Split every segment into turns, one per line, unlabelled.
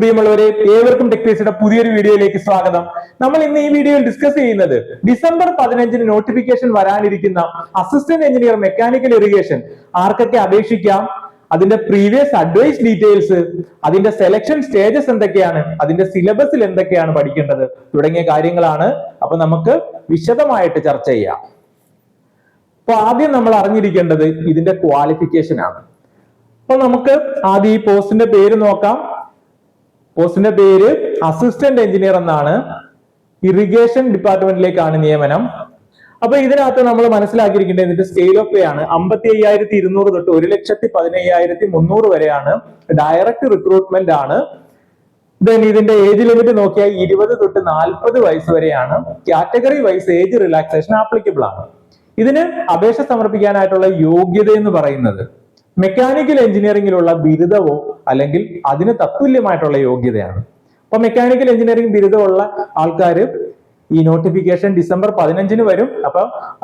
പ്രിയമുള്ളവരെ ഏവർക്കും ടെക്നീസിയുടെ പുതിയൊരു വീഡിയോയിലേക്ക് സ്വാഗതം. നമ്മൾ ഇന്ന് ഈ വീഡിയോയിൽ ഡിസ്കസ് ചെയ്യുന്നത് ഡിസംബർ പതിനഞ്ചിന് നോട്ടിഫിക്കേഷൻ വരാനിരിക്കുന്ന അസിസ്റ്റന്റ് എഞ്ചിനീയർ മെക്കാനിക്കൽ ഇറിഗേഷൻ ആർക്കൊക്കെ അപേക്ഷിക്കാം? അതിന്റെ പ്രീവിയസ് അഡ്വൈസ് ഡീറ്റെയിൽസ് അതിന്റെ സെലക്ഷൻ സ്റ്റേജസ് എന്തൊക്കെയാണ് അതിന്റെ സിലബസിൽ എന്തൊക്കെയാണ് പഠിക്കേണ്ടത് തുടങ്ങിയ കാര്യങ്ങളാണ് അപ്പൊ നമുക്ക് വിശദമായിട്ട് ചർച്ച ചെയ്യാം. അപ്പൊ ആദ്യം നമ്മൾ അറിഞ്ഞിരിക്കേണ്ടത് ഇതിന്റെ ക്വാളിഫിക്കേഷൻ ആണ്. അപ്പൊ നമുക്ക് ആദ്യം ഈ പോസ്റ്റിന്റെ പേര് നോക്കാം. പോസ്റ്റിന്റെ പേര് അസിസ്റ്റന്റ് എഞ്ചിനീയർ എന്നാണ്. ഇറിഗേഷൻ ഡിപ്പാർട്ട്മെന്റിലേക്കാണ് നിയമനം. അപ്പൊ ഇതിനകത്ത് നമ്മൾ മനസ്സിലാക്കിയിരിക്കേണ്ടത് ഇതിന്റെ സ്കെയിൽ ഓഫ് പേ ആണ്. അമ്പത്തി അയ്യായിരത്തി ഇരുന്നൂറ് തൊട്ട് ഒരു ലക്ഷത്തി പതിനയ്യായിരത്തി മുന്നൂറ് വരെയാണ് ഡയറക്റ്റ് റിക്രൂട്ട്മെന്റ് ആണ്. ദെൻ ഇതിന്റെ ഏജ് ലിമിറ്റ് നോക്കിയാൽ ഇരുപത് തൊട്ട് നാൽപ്പത് വയസ്സ് വരെയാണ്. Category wise age relaxation applicable ആണ്. ഇതിന് അപേക്ഷ സമർപ്പിക്കാനായിട്ടുള്ള യോഗ്യത എന്ന് പറയുന്നത് മെക്കാനിക്കൽ എഞ്ചിനീയറിംഗിലുള്ള ബിരുദവോ അല്ലെങ്കിൽ അതിന് തത്തുല്യമായിട്ടുള്ള യോഗ്യതയാണ്. അപ്പൊ മെക്കാനിക്കൽ എഞ്ചിനീയറിംഗ് ബിരുദമുള്ള ആൾക്കാർ ഈ നോട്ടിഫിക്കേഷൻ ഡിസംബർ പതിനഞ്ചിന് വരും. അപ്പൊ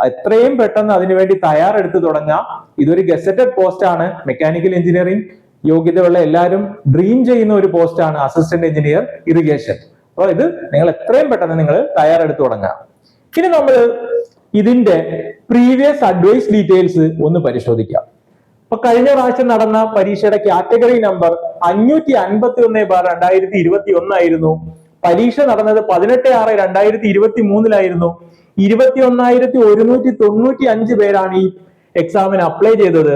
എത്രയും പെട്ടെന്ന് അതിനുവേണ്ടി തയ്യാറെടുത്ത് തുടങ്ങാം. ഇതൊരു ഗസറ്റഡ് പോസ്റ്റ് ആണ്. മെക്കാനിക്കൽ എഞ്ചിനീയറിംഗ് യോഗ്യതയുള്ള എല്ലാവരും ഡ്രീം ചെയ്യുന്ന ഒരു പോസ്റ്റ് ആണ് അസിസ്റ്റന്റ് എഞ്ചിനീയർ ഇറിഗേഷൻ അപ്പൊ ഇത് നിങ്ങൾ എത്രയും പെട്ടെന്ന് നിങ്ങൾ തയ്യാറെടുത്ത് തുടങ്ങാം. ഇനി നമ്മൾ ഇതിന്റെ പ്രീവിയസ് അഡ്വൈസ് ഡീറ്റെയിൽസ് ഒന്ന് പരിശോധിക്കാം. അപ്പൊ കഴിഞ്ഞ പ്രാവശ്യം നടന്ന പരീക്ഷയുടെ കാറ്റഗറി നമ്പർ അഞ്ഞൂറ്റി അൻപത്തി ഒന്ന് ബാർ രണ്ടായിരത്തി ഇരുപത്തി ഒന്നായിരുന്നു പരീക്ഷ നടന്നത് പതിനെട്ട് ആറ് രണ്ടായിരത്തി ഇരുപത്തി മൂന്നിലായിരുന്നു ഇരുപത്തി ഒന്നായിരത്തി ഒരുന്നൂറ്റി തൊണ്ണൂറ്റി അഞ്ച് പേരാണ് ഈ എക്സാമിന് അപ്ലൈ ചെയ്തത്.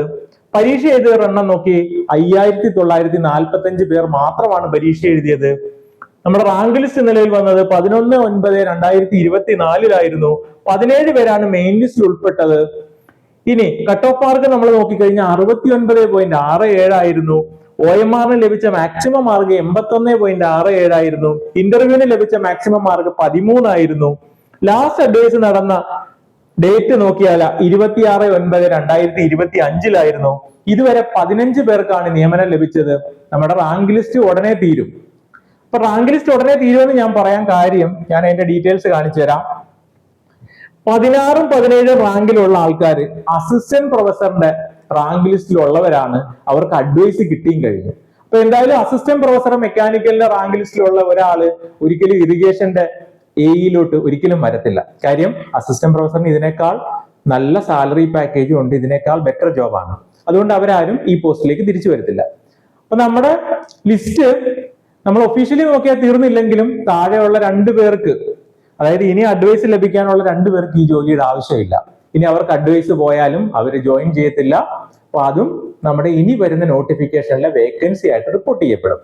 പരീക്ഷ എഴുതിയവർ എണ്ണം നോക്കി അയ്യായിരത്തി തൊള്ളായിരത്തി നാൽപ്പത്തി അഞ്ച് പേർ മാത്രമാണ് പരീക്ഷ എഴുതിയത്. നമ്മുടെ റാങ്ക് ലിസ്റ്റ് നിലയിൽ വന്നത് പതിനൊന്ന് ഒൻപത് രണ്ടായിരത്തി ഇരുപത്തി നാലിലായിരുന്നു പതിനേഴ് പേരാണ് മെയിൻ ലിസ്റ്റിൽ ഉൾപ്പെട്ടത്. ഇനി കട്ട് ഓഫ് മാർക്ക് നമ്മൾ നോക്കിക്കഴിഞ്ഞാൽ അറുപത്തി ഒൻപത് പോയിന്റ് ആറ് ഏഴായിരുന്നു ഒ എം ആറിന് ലഭിച്ച മാക്സിമം മാർക്ക് എൺപത്തി ഒന്ന് പോയിന്റ് ആറ് ഏഴായിരുന്നു ഇന്റർവ്യൂവിന് ലഭിച്ച മാക്സിമം മാർക്ക് പതിമൂന്നായിരുന്നു ലാസ്റ്റ് അഡ്വൈസ് നടന്ന ഡേറ്റ് നോക്കിയാൽ ഇരുപത്തിയാറ് ഒൻപത് രണ്ടായിരത്തി ഇരുപത്തി അഞ്ചിലായിരുന്നു ഇതുവരെ പതിനഞ്ച് പേർക്കാണ് നിയമനം ലഭിച്ചത്. നമ്മുടെ റാങ്ക് ലിസ്റ്റ് ഉടനെ തീരും. അപ്പൊ റാങ്ക് ലിസ്റ്റ് ഉടനെ തീരുമെന്ന് ഞാൻ പറയാൻ കാര്യം ഞാൻ അതിന്റെ ഡീറ്റെയിൽസ് കാണിച്ചു തരാം പതിനാറും പതിനേഴും റാങ്കിലുള്ള ആൾക്കാർ അസിസ്റ്റന്റ് പ്രൊഫസറിന്റെ റാങ്ക് ലിസ്റ്റിലുള്ളവരാണ് അവർക്ക് അഡ്വൈസ് കിട്ടിയും കഴിഞ്ഞു. അപ്പൊ എന്തായാലും അസിസ്റ്റന്റ് പ്രൊഫസർ മെക്കാനിക്കലിന്റെ റാങ്ക് ലിസ്റ്റിലുള്ള ഒരാൾ ഒരിക്കലും ഇറിഗേഷന്റെ എയിലോട്ട് ഒരിക്കലും വരത്തില്ല. കാര്യം അസിസ്റ്റന്റ് പ്രൊഫസറിന് ഇതിനേക്കാൾ നല്ല സാലറി പാക്കേജും ഉണ്ട്. ഇതിനേക്കാൾ ബെറ്റർ ജോബാണ് അതുകൊണ്ട് അവരാരും ഈ പോസ്റ്റിലേക്ക് തിരിച്ചു വരത്തില്ല. അപ്പൊ നമ്മുടെ ലിസ്റ്റ് നമ്മൾ ഒഫീഷ്യലി നോക്കിയാൽ തീർന്നില്ലെങ്കിലും താഴെയുള്ള രണ്ടു പേർക്ക് അതായത് ഇനി അഡ്വൈസ് ലഭിക്കാനുള്ള രണ്ടു പേർക്ക് ഈ ജോലിയുടെ ആവശ്യമില്ല. ഇനി അവർക്ക് അഡ്വൈസ് പോയാലും അവർ ജോയിൻ ചെയ്യത്തില്ല. അപ്പൊ അതും നമ്മുടെ ഇനി വരുന്ന നോട്ടിഫിക്കേഷനിലെ വേക്കൻസി ആയിട്ട് റിപ്പോർട്ട് ചെയ്യപ്പെടും.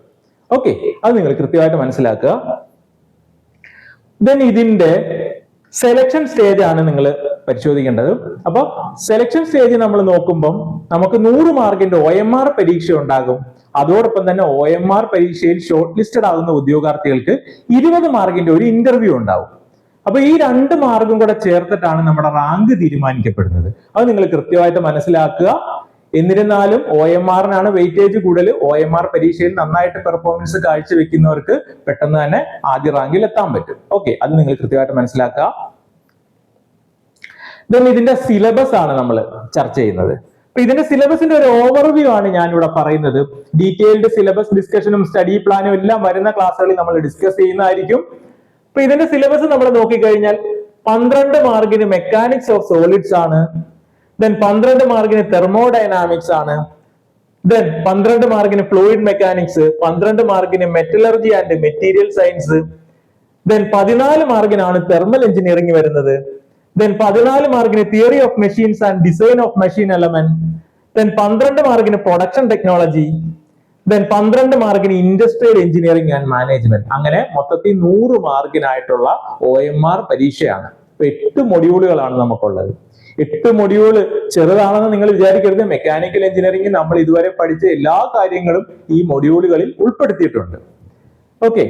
ഓക്കെ അത് നിങ്ങൾ കൃത്യമായിട്ട് മനസ്സിലാക്കുക. ദെൻ ഇതിന്റെ സെലക്ഷൻ സ്റ്റേജ് ആണ് നിങ്ങൾ പരിശോധിക്കേണ്ടത്. അപ്പൊ സെലക്ഷൻ സ്റ്റേജ് നമ്മൾ നോക്കുമ്പം നമുക്ക് നൂറ് മാർക്കിന്റെ ഒ എം ആർ പരീക്ഷ ഉണ്ടാകും. അതോടൊപ്പം തന്നെ ഒ എം ആർ പരീക്ഷയിൽ ഷോർട്ട് ലിസ്റ്റഡ് ആകുന്ന ഉദ്യോഗാർത്ഥികൾക്ക് ഇരുപത് മാർക്കിന്റെ ഒരു ഇന്റർവ്യൂ ഉണ്ടാവും. അപ്പൊ ഈ രണ്ട് മാർഗം കൂടെ ചേർത്തിട്ടാണ് നമ്മുടെ റാങ്ക് തീരുമാനിക്കപ്പെടുന്നത്. അത് നിങ്ങൾ കൃത്യമായിട്ട് മനസ്സിലാക്കുക. എന്നിരുന്നാലും ഒ എം ആറിനാണ് വെയിറ്റേജ് കൂടുതൽ. ഒ എം ആർ പരീക്ഷയിൽ നന്നായിട്ട് പെർഫോമൻസ് കാഴ്ചവെക്കുന്നവർക്ക് പെട്ടെന്ന് തന്നെ ആദ്യ റാങ്കിൽ എത്താൻ പറ്റും. ഓക്കെ അത് നിങ്ങൾ കൃത്യമായിട്ട് മനസ്സിലാക്കുക. ദെൻ ഇതിന്റെ സിലബസ് ആണ് നമ്മൾ ചർച്ച ചെയ്യുന്നത്. അപ്പൊ ഇതിന്റെ സിലബസിന്റെ ഒരു ഓവർവ്യൂ ആണ് ഞാൻ ഇവിടെ പറയുന്നത് ഡീറ്റെയിൽഡ് സിലബസ് ഡിസ്കഷനും സ്റ്റഡി പ്ലാനും എല്ലാം വരുന്ന ക്ലാസ്സുകളിൽ നമ്മൾ ഡിസ്കസ് ചെയ്യുന്നതായിരിക്കും. അപ്പൊ ഇതിന്റെ സിലബസ് നമ്മൾ നോക്കിക്കഴിഞ്ഞാൽ പന്ത്രണ്ട് മാർക്കിന് മെക്കാനിക്സ് ഓഫ് സോളിഡ്സ് ആണ്. ദെൻ പന്ത്രണ്ട് മാർക്കിന് തെർമോഡൈനാമിക്സ് ആണ്. ദെൻ പന്ത്രണ്ട് മാർക്കിന് ഫ്ലൂയിഡ് മെക്കാനിക്സ് പന്ത്രണ്ട് മാർക്കിന് metallurgy and material science then പതിനാല് മാർക്കിനാണ് തെർമൽ എഞ്ചിനീയറിംഗ് വരുന്നത്. ദെൻ പതിനാല് മാർക്കിന് theory of machines and design of machine element then പന്ത്രണ്ട് മാർക്കിന് പ്രൊഡക്ഷൻ ടെക്നോളജി ദെൻ പന്ത്രണ്ട് മാർക്കിന് ഇൻഡസ്ട്രിയൽ എഞ്ചിനീയറിംഗ് ആൻഡ് മാനേജ്മെന്റ് അങ്ങനെ മൊത്തത്തിൽ നൂറ് മാർക്കിനായിട്ടുള്ള ഒ എം ആർ പരീക്ഷയാണ്. എട്ട് മൊഡ്യൂളുകളാണ് നമുക്കുള്ളത്. എട്ട് മൊഡ്യൂൾ ചെറുതാണെന്ന് നിങ്ങൾ വിചാരിക്കരുത്. മെക്കാനിക്കൽ എഞ്ചിനീയറിംഗ് നമ്മൾ ഇതുവരെ പഠിച്ച എല്ലാ കാര്യങ്ങളും ഈ മൊഡ്യൂളുകളിൽ ഉൾപ്പെടുത്തിയിട്ടുണ്ട്. ഓക്കെ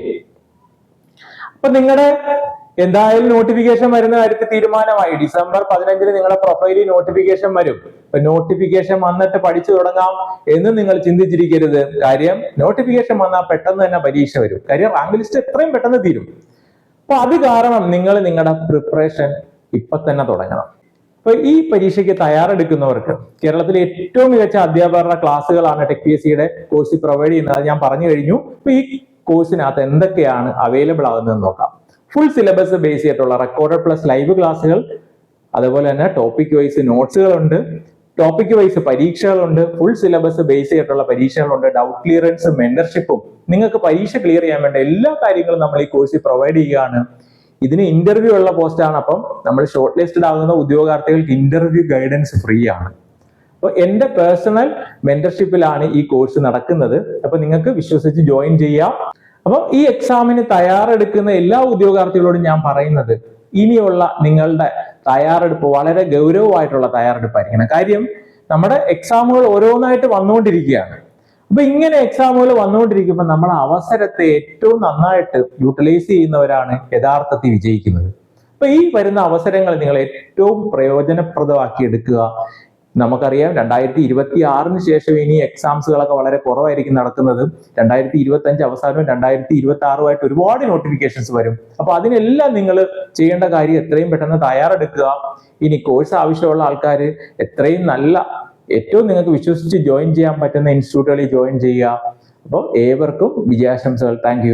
അപ്പൊ നിങ്ങളുടെ എന്തായാലും നോട്ടിഫിക്കേഷൻ വരുന്ന കാര്യത്തിൽ തീരുമാനമായി. ഡിസംബർ പതിനഞ്ചിന് നിങ്ങളുടെ പ്രൊഫൈലിൽ നോട്ടിഫിക്കേഷൻ വരും. അപ്പൊ നോട്ടിഫിക്കേഷൻ വന്നിട്ട് പഠിച്ചു തുടങ്ങാം എന്ന് നിങ്ങൾ ചിന്തിച്ചിരിക്കരുത്. കാര്യം നോട്ടിഫിക്കേഷൻ വന്നാൽ പെട്ടെന്ന് തന്നെ പരീക്ഷ വരും. കാര്യം റാങ്ക് ലിസ്റ്റ് എത്രയും പെട്ടെന്ന് തീരും. അപ്പൊ അത് കാരണം നിങ്ങൾ നിങ്ങളുടെ പ്രിപ്പറേഷൻ ഇപ്പൊ തന്നെ തുടങ്ങണം. അപ്പൊ ഈ പരീക്ഷയ്ക്ക് തയ്യാറെടുക്കുന്നവർക്ക് കേരളത്തിലെ ഏറ്റവും മികച്ച അധ്യാപകരുടെ ക്ലാസ്സുകളാണ് ടെക് പി എസ് സിയുടെ കോഴ്സിൽ പ്രൊവൈഡ് ചെയ്യുന്നത്. ഞാൻ പറഞ്ഞു കഴിഞ്ഞു. അപ്പൊ ഈ കോഴ്സിനകത്ത് എന്തൊക്കെയാണ് അവൈലബിൾ ആകുന്നതെന്ന് നോക്കാം. ഫുൾ സിലബസ് ബേസ് ചെയ്തിട്ടുള്ള റെക്കോർഡഡ് പ്ലസ് ലൈവ് ക്ലാസ്സുകൾ അതുപോലെ തന്നെ ടോപ്പിക് വൈസ് നോട്ട്സുകളുണ്ട് ടോപ്പിക് വൈസ് പരീക്ഷകളുണ്ട്. ഫുൾ സിലബസ് ബേസ് ചെയ്തിട്ടുള്ള പരീക്ഷകളുണ്ട്. ഡൗട്ട് ക്ലിയറൻസ് മെന്റർഷിപ്പും നിങ്ങൾക്ക് പരീക്ഷ ക്ലിയർ ചെയ്യാൻ വേണ്ട എല്ലാ കാര്യങ്ങളും നമ്മൾ ഈ കോഴ്സിൽ പ്രൊവൈഡ് ചെയ്യുകയാണ്. ഇതിന് ഇന്റർവ്യൂ ഉള്ള പോസ്റ്റാണ് അപ്പം നമ്മൾ ഷോർട്ട് ലിസ്റ്റഡ് ആകുന്ന ഉദ്യോഗാർത്ഥികൾക്ക് ഇന്റർവ്യൂ ഗൈഡൻസ് ഫ്രീ ആണ്. അപ്പോൾ എന്റെ പേഴ്സണൽ മെന്റർഷിപ്പിലാണ് ഈ കോഴ്സ് നടക്കുന്നത്. അപ്പൊ നിങ്ങൾക്ക് വിശ്വസിച്ച് ജോയിൻ ചെയ്യാം. അപ്പം ഈ എക്സാമിന് തയ്യാറെടുക്കുന്ന എല്ലാ ഉദ്യോഗാർത്ഥികളോടും ഞാൻ പറയുന്നത് ഇനിയുള്ള നിങ്ങളുടെ തയ്യാറെടുപ്പ് വളരെ ഗൗരവമായിട്ടുള്ള തയ്യാറെടുപ്പായിരിക്കണം. കാര്യം നമ്മുടെ എക്സാമുകൾ ഓരോന്നായിട്ട് വന്നുകൊണ്ടിരിക്കുകയാണ്. അപ്പൊ ഇങ്ങനെ എക്സാമുകൾ വന്നുകൊണ്ടിരിക്കുമ്പോൾ നമ്മൾ അവസരത്തെ ഏറ്റവും നന്നായിട്ട് യൂട്ടിലൈസ് ചെയ്യുന്നവരാണ് യഥാർത്ഥത്തിൽ വിജയിക്കുന്നത്. അപ്പൊ ഈ വരുന്ന അവസരങ്ങൾ നിങ്ങൾ ഏറ്റവും പ്രയോജനപ്രദമാക്കി എടുക്കുക. നമുക്കറിയാം രണ്ടായിരത്തി ഇരുപത്തി ആറിന് ശേഷം ഇനി എക്സാംസുകളൊക്കെ വളരെ കുറവായിരിക്കും നടക്കുന്നത്. രണ്ടായിരത്തി ഇരുപത്തി അഞ്ച് അവസാനവും രണ്ടായിരത്തി ഇരുപത്തി ആറുമായിട്ട് ഒരുപാട് നോട്ടിഫിക്കേഷൻസ് വരും. അപ്പൊ അതിനെല്ലാം നിങ്ങൾ ചെയ്യേണ്ട കാര്യം എത്രയും പെട്ടെന്ന് തയ്യാറെടുക്കുക. ഇനി കോഴ്സ് ആവശ്യമുള്ള ആൾക്കാർ എത്രയും നല്ല ഏറ്റവും നിങ്ങൾക്ക് വിശ്വസിച്ച് ജോയിൻ ചെയ്യാൻ പറ്റുന്ന ഇൻസ്റ്റിറ്റ്യൂട്ടുകളിൽ ജോയിൻ ചെയ്യുക. അപ്പോൾ ഏവർക്കും വിജയാശംസകൾ. താങ്ക്